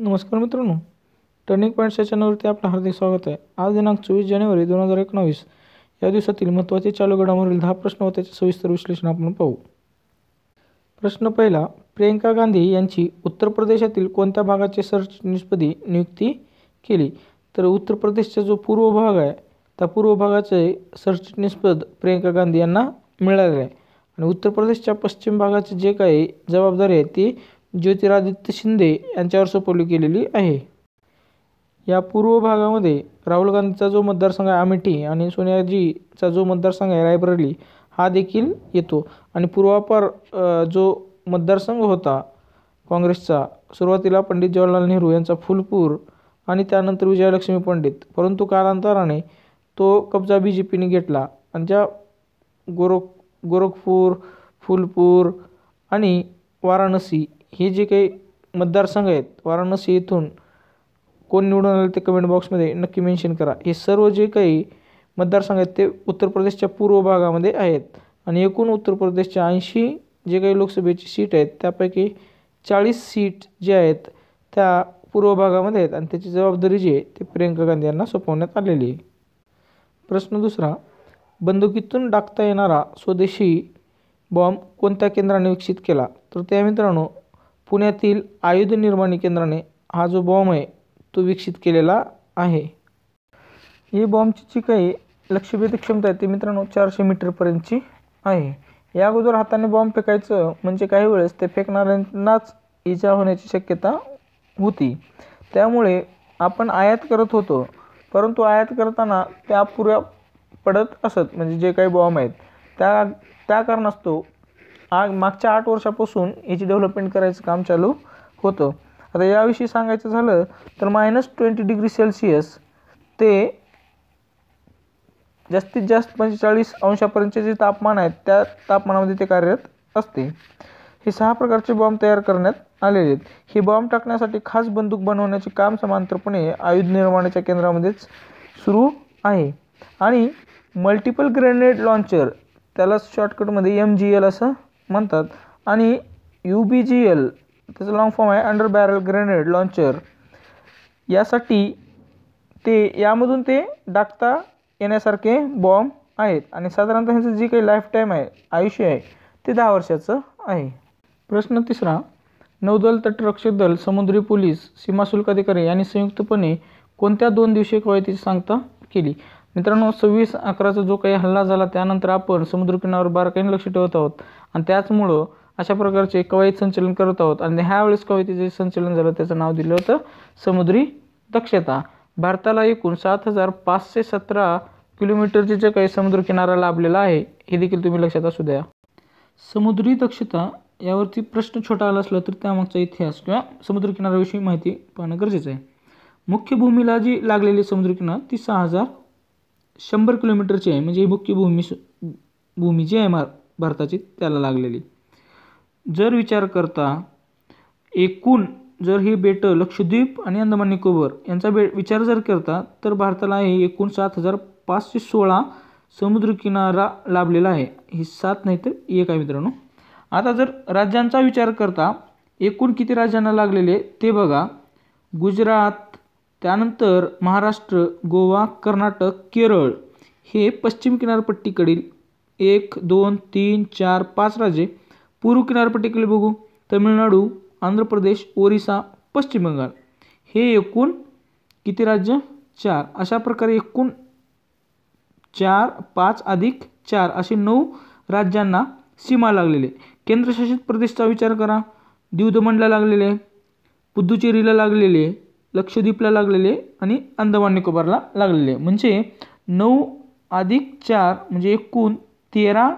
नमस्कार मित्रांनो टर्निंग पॉईंट्सच्या चॅनलवरती आपलं हार्दिक स्वागत आहे. आज दिनांक चोवीस जानेवारी दोन हजार एकोणावीस. या दिवसातील महत्त्वाचे चालू घडामोडील दहा प्रश्न व त्याचे सविस्तर विश्लेषण आपण पाहू. प्रश्न पहिला प्रियंका गांधी यांची उत्तर प्रदेशातील कोणत्या भागाचे सरचिटणीसपदी नियुक्ती केली? तर उत्तर प्रदेशचा जो पूर्व भाग आहे त्या पूर्व भागाचे सरचिटणीसपद प्रियंका गांधी यांना मिळालेलं आहे. आणि उत्तर प्रदेशच्या पश्चिम भागाची जे काही जबाबदारी आहे ती ज्योतिरादित्य शिंदे यांच्यावर सोपवली गेलेली आहे. या पूर्व भागामध्ये राहुल गांधीचा जो मतदारसंघ आहे अमेठी आणि सोनियाजीचा जो मतदारसंघ आहे रायबरेली हा देखील येतो. आणि पूर्वापार जो मतदारसंघ होता काँग्रेसचा सुरुवातीला पंडित जवाहरलाल नेहरू यांचा फुलपूर आणि त्यानंतर विजयलक्ष्मी पंडित. परंतु कालांतराने तो कब्जा बी जे पीने घेतला. आणि ज्या गोरख गोरखपूर फुलपूर आणि वाराणसी ही जे काही मतदारसंघ आहेत वाराणसी इथून कोण निवडून आले ते कमेंट बॉक्समध्ये नक्की मेन्शन करा. हे सर्व जे काही मतदारसंघ आहेत ते उत्तर प्रदेशच्या पूर्व भागामध्ये आहेत. आणि एकूण उत्तर प्रदेशच्या ऐंशी जे काही लोकसभेची सीट आहेत त्यापैकी चाळीस सीट जे आहेत त्या पूर्व भागामध्ये आहेत. आणि त्याची जबाबदारी जी आहे ती प्रियंका गांधी यांना सोपवण्यात आलेली आहे. प्रश्न दुसरा बंदुकीतून डाकता येणारा स्वदेशी बॉम्ब कोणत्या केंद्राने विकसित केला? तर त्या मित्रांनो पुण्यातील आयुध निर्माणी केंद्राने हा जो बॉम्ब आहे तो विकसित केलेला आहे. ही बॉम्बची जी काही लक्ष्यभेदी क्षमता आहे ती मित्रांनो चारशे मीटरपर्यंतची आहे. या अगोदर हाताने बॉम्ब फेकायचं म्हणजे काही वेळेस ते फेकणाऱ्यांनाच इजा होण्याची शक्यता होती. त्यामुळे आपण आयात करत होतो परंतु आयात करताना त्या पुऱ्या पडत असत म्हणजे जे काही बॉम्ब आहेत त्या त्या कारणास्तव आग मागच्या आठ वर्षापासून याची डेव्हलपमेंट करायचं काम चालू होतं. आता याविषयी सांगायचं झालं तर मायनस ट्वेंटी डिग्री सेल्सिअस ते जास्तीत जास्त पंचेचाळीस अंशापर्यंतचे जे तापमान आहेत त्या तापमानामध्ये ते कार्यरत असते. हे सहा प्रकारचे बॉम्ब तयार करण्यात आलेले आहेत. हे बॉम्ब टाकण्यासाठी खास बंदूक बनवण्याचे काम समांतरपणे आयुध निर्माणाच्या केंद्रामध्येच सुरू आहे. आणि मल्टिपल ग्रेनेड लॉन्चर त्याला शॉर्टकटमध्ये एम जी एल असं म्हणतात. आणि यू बी जी एल त्याचं लॉंग फॉर्म आहे अंडर बॅरल ग्रेनेड लॉन्चर यासाठी ते यामधून ते डाकता येण्यासारखे बॉम्ब आहेत. आणि साधारणतः ह्याचं जी काही लाईफ टाईम आहे आयुष्य आहे ते दहा वर्षाचं आहे. प्रश्न तिसरा नौदल तटरक्षक दल समुद्री पोलीस सीमाशुल्क अधिकारी यांनी संयुक्तपणे कोणत्या दोन दिवसीय कवायतीची सांगता केली? मित्रांनो सव्वीस अकराचा जो काही हल्ला झाला त्यानंतर आपण समुद्रकिनावर बारकाईने लक्ष ठेवत आहोत. आणि त्याचमुळं अशा प्रकारचे कवायत संचलन करत आहोत. आणि ह्यावेळेस कवायतीचे जे संचलन झालं त्याचं नाव दिलं होतं समुद्री दक्षता. भारताला एकूण सात हजार पाचशे सतरा किलोमीटरचे जे काही समुद्रकिनारा लाभलेला आहे हे देखील तुम्ही लक्षात असू द्या. समुद्री दक्षता यावरती प्रश्न छोटा आला असला तर त्यामागचा इतिहास किंवा समुद्रकिनाऱ्याविषयी माहिती पाहणं गरजेचं आहे. मुख्य भूमीला जी लागलेली समुद्रकिनार ती सहा हजार शंभर किलोमीटरची आहे. म्हणजे ही मुख्य भूमी भूमी जी आहे मा भारताची त्याला लागलेली. जर विचार करता एकूण जर ही बेटं लक्षद्वीप आणि अंदमान निकोबर यांचा बे विचार जर करता तर भारताला हे एकूण सात हजार पाचशे सोळा समुद्रकिनारा लाभलेला आहे. ही सात नाही तर एक आहे मित्रांनो. आता जर राज्यांचा विचार करता एकूण किती राज्यांना लागलेले ते बघा. गुजरात त्यानंतर महाराष्ट्र गोवा कर्नाटक केरळ हे पश्चिम किनारपट्टीकडील एक दोन तीन चार पाच राज्ये पूर्व किनारपट्टीकडे बघू. तमिळनाडू आंध्र प्रदेश ओरिसा पश्चिम बंगाल. हे एकूण किती राज्य? चार. अशा प्रकारे एकूण चार पाच अधिक चार असे नऊ राज्यांना सीमा लागलेले केंद्रशासित प्रदेशचा विचार करा. दीव लागलेले पुद्दुचेरीला लागलेले लक्षद्वीपला लागलेले आणि अंदमान निकोबारला लागलेले म्हणजे नऊ अधिक चार म्हणजे एकूण तेरा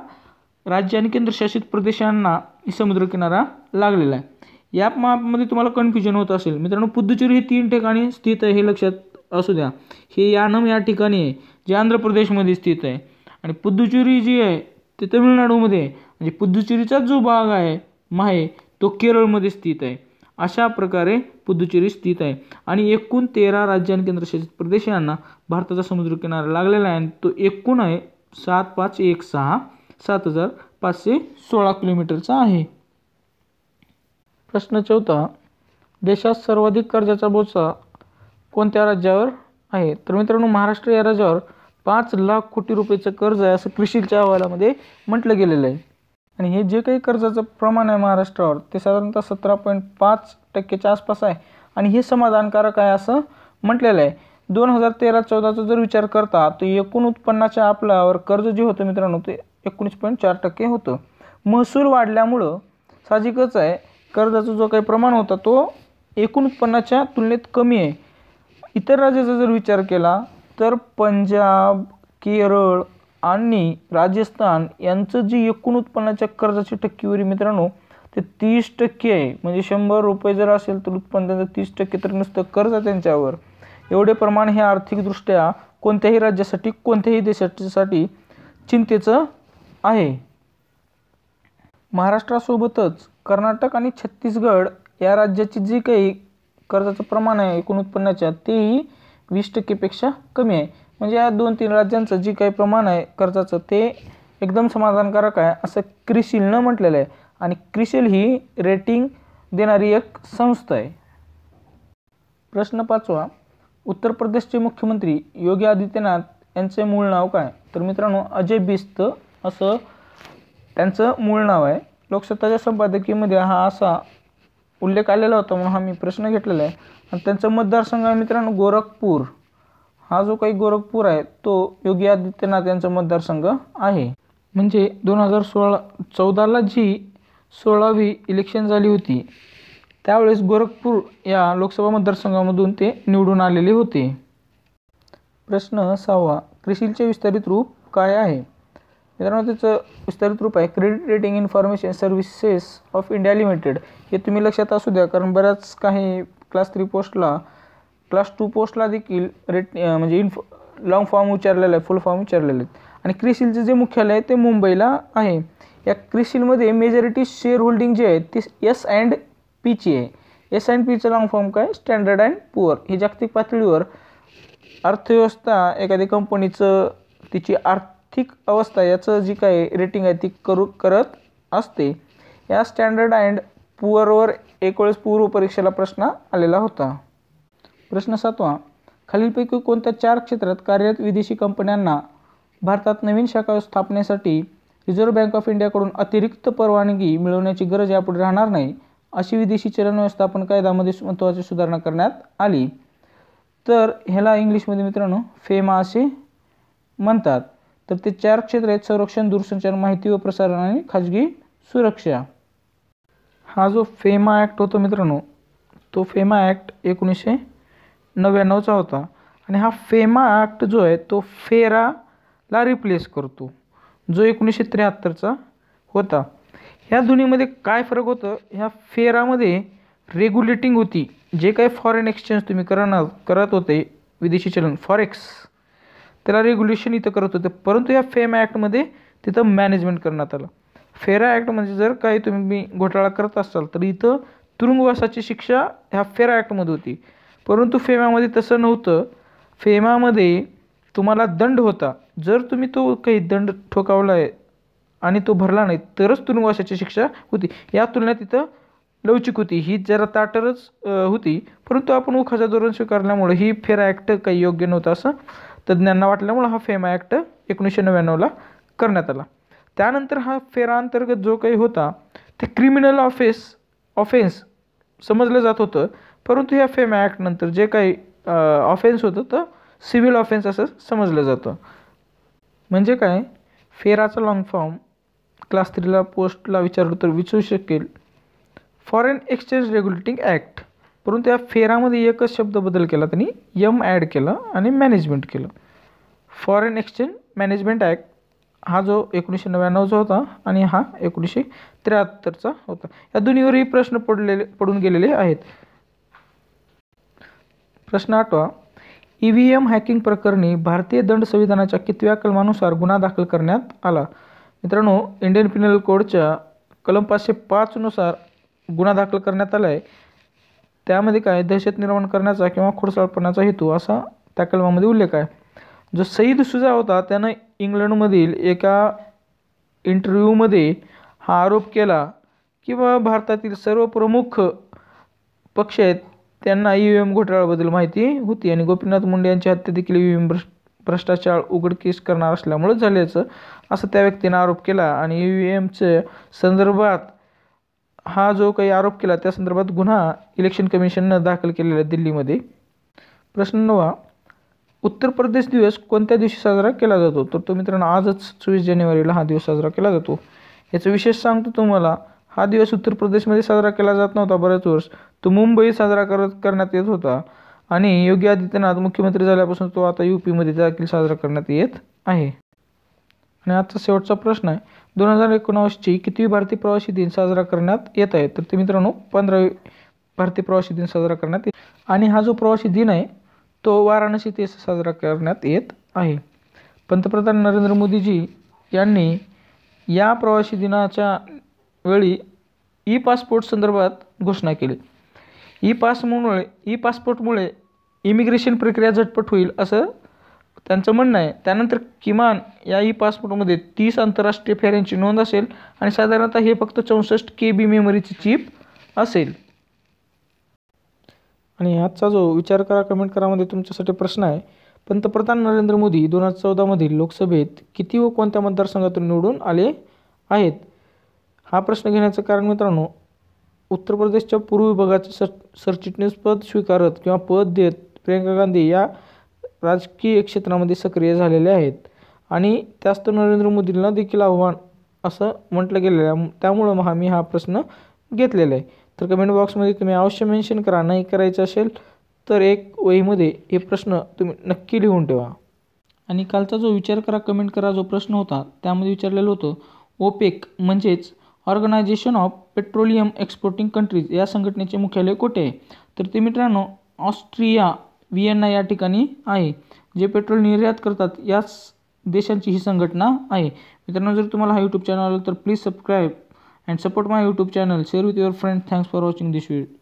राज्य आणि केंद्रशासित प्रदेशांना समुद्रकिनारा लागलेला आहे. या मापमध्ये तुम्हाला कन्फ्युजन होत असेल. मित्रांनो पुद्दुचेरी हे तीन ठिकाणी स्थित आहे हे लक्षात असू द्या. हे यानम या ठिकाणी आहे जे आंध्र प्रदेशमध्ये स्थित आहे. आणि पुद्दुचेरी जी आहे ते तमिळनाडूमध्ये आहे. म्हणजे पुद्दुचेरीचा जो भाग आहे माहे तो केरळमध्ये स्थित आहे. अशा प्रकारे पुदुचेरी स्थित आहे. आणि एकूण तेरा राज्य आणि केंद्रशासित प्रदेश यांना भारताचा समुद्रकिनारा लागलेला आहे. आणि तो एकूण आहे सात पाच एक सहा सात हजार पाचशे सोळा किलोमीटरचा आहे. प्रश्न चौथा देशात सर्वाधिक कर्जाचा बोचा कोणत्या राज्यावर आहे? तर मित्रांनो महाराष्ट्र या राज्यावर पाच लाख कोटी रुपयेचं कर्ज आहे असं कृषीच्या अहवालामध्ये म्हटलं गेलेलं आहे. आणि हे जे काही कर्जाचं प्रमाण आहे महाराष्ट्रावर ते साधारणतः सतरा पॉईंट पाच टक्क्याच्या आसपास आहे. आणि हे समाधानकारक आहे असं म्हटलेलं आहे. दोन हजार तेरा चौदाचा जर विचार करता तर एकूण उत्पन्नाच्या आपल्यावर कर्ज जे होतं मित्रांनो ते एकोणीस पॉईंट चार टक्के होतं. महसूल वाढल्यामुळं साहजिकच आहे कर्जाचा जो काही प्रमाण होता तो एकूण उत्पन्नाच्या तुलनेत कमी आहे. इतर राज्याचा जर विचार केला तर पंजाब केरळ आणि राजस्थान यांचं जी एकूण उत्पन्नाच्या कर्जाची टक्केवारी मित्रांनो ते तीस टक्के आहे. म्हणजे शंभर रुपये जर असेल तर उत्पन्न त्यांचं तीस टक्के तर नुसतं कर्ज त्यांच्यावर. एवढे प्रमाण हे आर्थिकदृष्ट्या कोणत्याही राज्यासाठी कोणत्याही देशासाठी चिंतेचं आहे. महाराष्ट्रासोबतच कर्नाटक आणि छत्तीसगड या राज्याची जी काही कर्जाचं प्रमाण आहे एकूण उत्पन्नाच्या तेही वीस टक्केपेक्षा कमी आहे. म्हणजे या दोन तीन राज्यांचं जे काही प्रमाण आहे कर्जाचं ते एकदम समाधानकारक आहे असं क्रिसिलनं म्हटलेलं आहे. आणि क्रिसिल ही रेटिंग देणारी एक संस्था आहे. प्रश्न पाचवा उत्तर प्रदेशचे मुख्यमंत्री योगी आदित्यनाथ यांचे मूळ नाव काय? तर मित्रांनो अजय बिस्त असं त्यांचं मूळ नाव आहे. लोकसत्ताच्या संपादकीमध्ये हा असा उल्लेख आलेला होता म्हणून हा मी प्रश्न घेतलेला आहे. आणि त्यांचं मतदारसंघ आहे मित्रांनो गोरखपूर. हा जो काही गोरखपूर आहे तो योगी आदित्यनाथ यांचा मतदारसंघ आहे. म्हणजे दोन हजार सोळा चौदाला जी सोळावी इलेक्शन झाली होती त्यावेळेस गोरखपूर या लोकसभा मतदारसंघामधून ते निवडून आलेले होते. प्रश्न सहावा क्रिशीलचे विस्तारित रूप काय आहे? मित्रांनो त्याचं विस्तारित रूप आहे. Credit rating information services of India limited हे तुम्ही लक्षात असू द्या कारण बऱ्याच काही क्लास थ्री पोस्टला क्लास टू पोस्टला देखील रेट म्हणजे इन्फ लॉंग फॉर्म विचारलेला आहे फुल फॉर्म विचारलेले आहेत. आणि क्रिसिलचं जे मुख्यालय आहे ते मुंबईला आहे. या क्रिसिलमध्ये मेजॉरिटी शेअर होल्डिंग जे आहे ती एस अँड पीची आहे. एस अँड पीचं लॉंग फॉर्म काय? स्टँडर्ड अँड पुअर ही जागतिक पातळीवर अर्थव्यवस्था एखाद्या कंपनीचं तिची आर्थिक अवस्था याचं जी काय रेटिंग आहे ती करू करत असते. या स्टँडर्ड अँड पुअरवर एक वेळेस पूर्व परीक्षेला प्रश्न आलेला होता. प्रश्न सातवा. खालीलपैकी कोणत्या चार क्षेत्रात कार्यरत विदेशी कंपन्यांना भारतात नवीन शाखा स्थापनेसाठी रिझर्व्ह बँक ऑफ इंडियाकडून अतिरिक्त परवानगी मिळवण्याची गरज यापुढे राहणार नाही अशी विदेशी चलन व्यवस्थापन कायद्यामध्ये महत्त्वाची सुधारणा करण्यात आली. तर ह्याला इंग्लिशमध्ये मित्रांनो फेमा असे म्हणतात. तर ते चार क्षेत्र आहेत संरक्षण दूरसंचार माहिती व प्रसारण आणि खाजगी सुरक्षा. हा जो फेमा ॲक्ट होतो मित्रांनो तो फेमा ॲक्ट एकोणीसशे नव्याण्णवचा होता. आणि हा फेमा ॲक्ट जो आहे तो फेराला रिप्लेस करतो. जो एकोणीसशे त्र्याहत्तरचा होता. ह्या दोन्हीमध्ये काय फरक होतं? ह्या फेरामध्ये रेग्युलेटिंग होती. जे काही फॉरेन एक्सचेंज तुम्ही करणार करत होते विदेशी चलन फॉरेक्स त्याला रेग्युलेशन इथं करत होते. परंतु ह्या फेम ॲक्टमध्ये तिथं मॅनेजमेंट करण्यात आलं. फेरा ॲक्ट म्हणजे जर काही तुम्ही घोटाळा करत असाल तर इथं तुरुंगवासाची शिक्षा ह्या फेरा ॲक्टमध्ये होती. परंतु फेमामध्ये तसं नव्हतं. फेमामध्ये तुम्हाला दंड होता. जर तुम्ही तो काही दंड ठोकावला आहे आणि तो भरला नाही तरच तुरुंगवासाची शिक्षा होती. या तुलनेत तिथं लवचिक होती. ही जरा ताटरच होती. परंतु आपण उखाचा धोरण स्वीकारल्यामुळे ही फेरा ॲक्ट काही योग्य नव्हता असं तज्ज्ञांना वाटल्यामुळं हा फेमा ॲक्ट एकोणीसशे नव्याण्णवला करण्यात आला. त्यानंतर हा फेरा अंतर्गत जो काही होता ते क्रिमिनल ऑफेस ऑफेन्स समजलं जात होतं. परंतु ह्या फेम ॲक्टनंतर जे काही ऑफेन्स होतं तर सिव्हिल ऑफेन्स असं समजलं जातं. म्हणजे काय? फेराचा लॉंग फॉर्म क्लास थ्रीला पोस्टला विचारलं तर विचारू शकेल. फॉरेन एक्सचेंज रेग्युलेटिंग ॲक्ट परंतु या फेरामध्ये एकच शब्द बदल केला त्यांनी यम ॲड केलं आणि मॅनेजमेंट केलं. फॉरेन एक्सचेंज मॅनेजमेंट ॲक्ट हा जो एकोणीसशे नव्याण्णवचा होता आणि हा एकोणीसशे त्र्याहत्तरचा होता. या दोन्हीवरही प्रश्न पडलेले पडून गेलेले आहेत. प्रश्न आठवा. ई व्ही एम हॅकिंग प्रकरणी भारतीय दंड संविधानाच्या कितव्या कलमानुसार गुन्हा दाखल करण्यात आला? मित्रांनो इंडियन पिनल कोडच्या कलम पाचशे पाचनुसार गुन्हा दाखल करण्यात आला आहे त्यामध्ये काय? दहशत निर्माण करण्याचा किंवा खोडसाळपणाचा हेतू असा त्या कलमामध्ये उल्लेख आहे. जो सईद सुजा होता त्यानं इंग्लंडमधील एका इंटरव्ह्यूमध्ये हा आरोप केला किंवा भारतातील सर्व प्रमुख पक्ष आहेत त्यांना ई व्ही एम घोटाळ्याबद्दल माहिती होती आणि गोपीनाथ मुंडे यांची हत्या देखील ई व्ही एम भ्रष्ट भ्रष्टाचार उघडकीस करणार असल्यामुळेच झाल्याचं असं त्या व्यक्तीनं आरोप केला. आणि ई व्ही एमच्या संदर्भात हा जो काही आरोप केला त्या संदर्भात गुन्हा इलेक्शन कमिशननं दाखल केलेला आहे दिल्लीमध्ये. प्रश्न नवा उत्तर प्रदेश दिवस कोणत्या दिवशी साजरा केला जातो? तर तो मित्रांनो आजच चोवीस जानेवारीला हा दिवस साजरा केला जातो. याचं विशेष सांगतो तुम्हाला हा दिवस उत्तर प्रदेशमध्ये साजरा केला जात नव्हता बऱ्याच वर्ष. तो मुंबईत साजरा करत करण्यात येत होता. आणि योगी आदित्यनाथ मुख्यमंत्री झाल्यापासून तो आता यू पीमध्ये देखील साजरा करण्यात येत आहे. आणि आजचा शेवटचा प्रश्न आहे. दोन हजार एकोणावीसची कितवी भारतीय प्रवासी दिन साजरा करण्यात येत आहे? तर ते मित्रांनो पंधरावी भारतीय प्रवासी दिन साजरा करण्यात येत आणि हा जो प्रवासी दिन आहे तो वाराणसी ते साजरा करण्यात येत आहे. पंतप्रधान नरेंद्र मोदीजी यांनी या प्रवासी दिनाच्या वेळी ई पासपोर्ट संदर्भात घोषणा केली. ई पासमुळे ई पासपोर्टमुळे इमिग्रेशन प्रक्रिया झटपट होईल असं त्यांचं म्हणणं आहे. त्यानंतर किमान या ई पासपोर्टमध्ये तीस आंतरराष्ट्रीय फेऱ्यांची नोंद असेल आणि साधारणतः हे फक्त चौसष्ट के बी मेमरीची चिप असेल. आणि आजचा जो विचार करा कमेंट करामध्ये तुमच्यासाठी प्रश्न आहे. पंतप्रधान नरेंद्र मोदी दोन हजार चौदामधील लोकसभेत किती व कोणत्या मतदारसंघातून निवडून आले आहेत? हा प्रश्न घेण्याचं कारण मित्रांनो उत्तर प्रदेशच्या पूर्व विभागाचे सर सरचिटणीसपद स्वीकारत किंवा पद देत प्रियंका गांधी या राजकीय क्षेत्रामध्ये सक्रिय झालेले आहेत. आणि त्यास्त नरेंद्र मोदींना देखील आव्हान असं म्हटलं गेलेलं आहे. त्यामुळं हा मी हा प्रश्न घेतलेला आहे. तर कमेंट बॉक्समध्ये तुम्ही अवश्य मेन्शन करा. नाही करायचं असेल तर एक वहीमध्ये हे प्रश्न तुम्ही नक्की लिहून ठेवा. आणि कालचा जो विचार करा कमेंट करा जो प्रश्न होता त्यामध्ये विचारलेलं होतं ओपेक म्हणजेच organisation of petroleum exporting countries या संघटनेचे मुख्यालय कुठे आहे? तर ते मित्रांनो ऑस्ट्रिया व्हिएन्ना या ठिकाणी आहे. जे पेट्रोल निर्यात करतात याच देशांची ही संघटना आहे. मित्रांनो जर तुम्हाला हा यूट्यूब चॅनल तर please subscribe and support my YouTube channel share with your friend thanks for watching this video